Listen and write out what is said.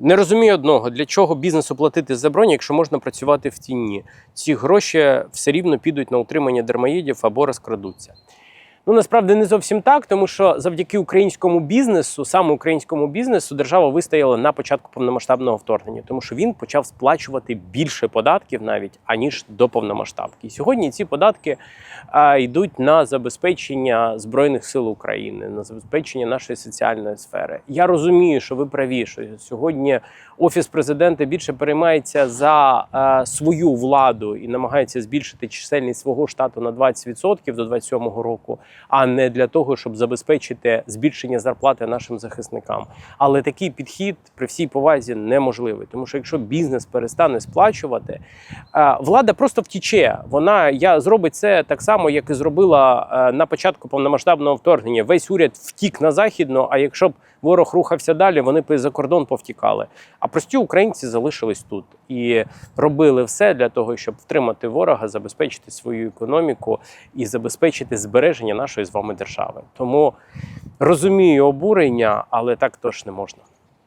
Не розумію одного, для чого бізнесу платити за бронь, якщо можна працювати в тіні. Ці гроші все рівно підуть на утримання дармоїдів або розкрадуться. Ну насправді не зовсім так, тому що завдяки українському бізнесу, саме українському бізнесу, держава вистояла на початку повномасштабного вторгнення, тому що він почав сплачувати більше податків навіть аніж до повномасштабки. І сьогодні ці податки а, йдуть на забезпечення збройних сил України, на забезпечення нашої соціальної сфери. Я розумію, що ви праві, що сьогодні офіс президента більше переймається за е, свою владу і намагається збільшити чисельність свого штату на 20% до 2027 року, а не для того, щоб забезпечити збільшення зарплати нашим захисникам. Але такий підхід при всій повазі неможливий, тому що якщо бізнес перестане сплачувати, е, влада просто втіче. Вона я зробить це так само, як і зробила е, на початку повномасштабного вторгнення. Весь уряд втік на західну. А якщо б ворог рухався далі, вони б за кордон повтікали. А прості українці залишились тут і робили все для того, щоб втримати ворога, забезпечити свою економіку і забезпечити збереження нашої з вами держави. Тому розумію обурення, але так точно не можна.